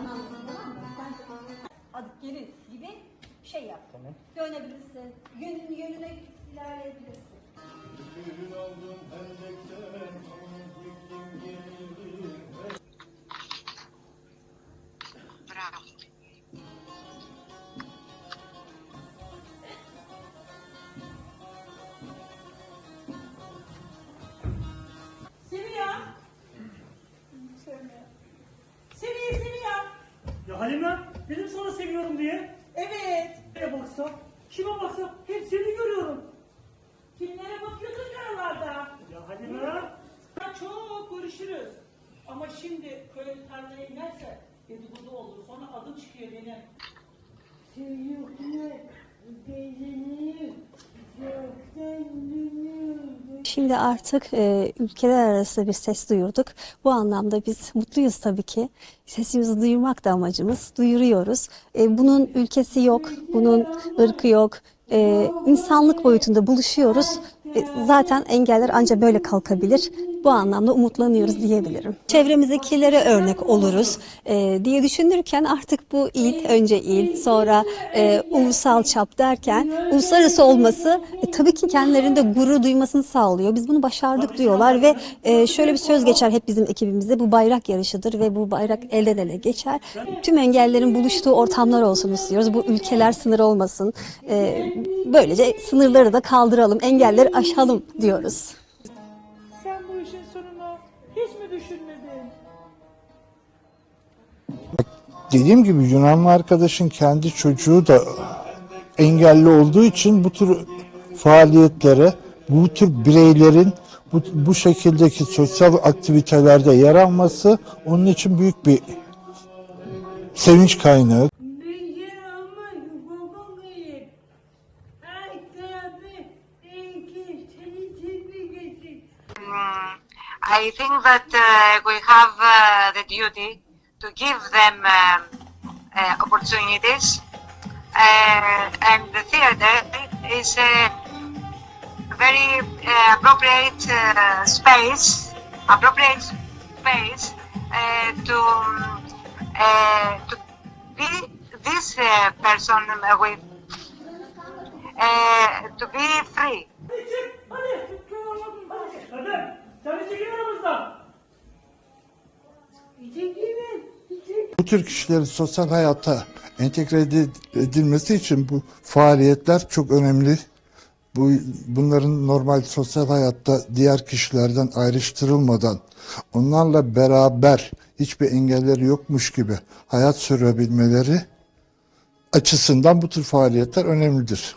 anlarsın tamam gibi bir şey yap. Tamam. Dönebilirsin. Yönün yönüne ilerleyebilirsin. Bütün aldım hendekten Bravo. Halime dedim sana seviyorum diye. Evet. Nereye baksam, kime baksam hep seni görüyorum. Kimlere bakıyordun oralarda? Ya Halime. Ya çok görüşürüz. Ama şimdi köy tarlaya inerse dedikodu olur. Sonra adım çıkıyor benim. Şimdi artık e, ülkeler arası bir ses duyurduk. Bu anlamda biz mutluyuz tabii ki. Sesimizi duyurmak da amacımız. Duyuruyoruz. E, bunun ülkesi yok, bunun ırkı yok. E, insanlık boyutunda buluşuyoruz. E, zaten engeller ancak böyle kalkabilir. Bu anlamda umutlanıyoruz diyebilirim. Çevremizdekilere örnek oluruz e, diye düşünürken artık bu il, önce il, sonra e, ulusal çap derken uluslararası olması e, tabii ki kendilerinde gurur duymasını sağlıyor. Biz bunu başardık diyorlar ve e, şöyle bir söz geçer hep bizim ekibimizde bu bayrak yarışıdır ve bu bayrak elden ele geçer. Tüm engellerin buluştuğu ortamlar olsun istiyoruz. Bu ülkeler sınır olmasın. E, böylece sınırları da kaldıralım, engelleri aşalım diyoruz. Dediğim gibi Yunanlı arkadaşın kendi çocuğu da engelli olduğu için bu tür faaliyetlere, bu tür bireylerin bu, bu şekildeki sosyal aktivitelerde yer alması onun için büyük bir sevinç kaynağı. I think that uh, we have uh, the duty to give them um, uh, opportunities, uh, and the theater is a very uh, appropriate uh, space, appropriate space uh, to to be this person with to be free. Bu tür kişilerin sosyal hayata entegre edi- edilmesi için bu faaliyetler çok önemli. Bu bunların normal sosyal hayatta diğer kişilerden ayrıştırılmadan onlarla beraber hiçbir engelleri yokmuş gibi hayat sürebilmeleri açısından bu tür faaliyetler önemlidir.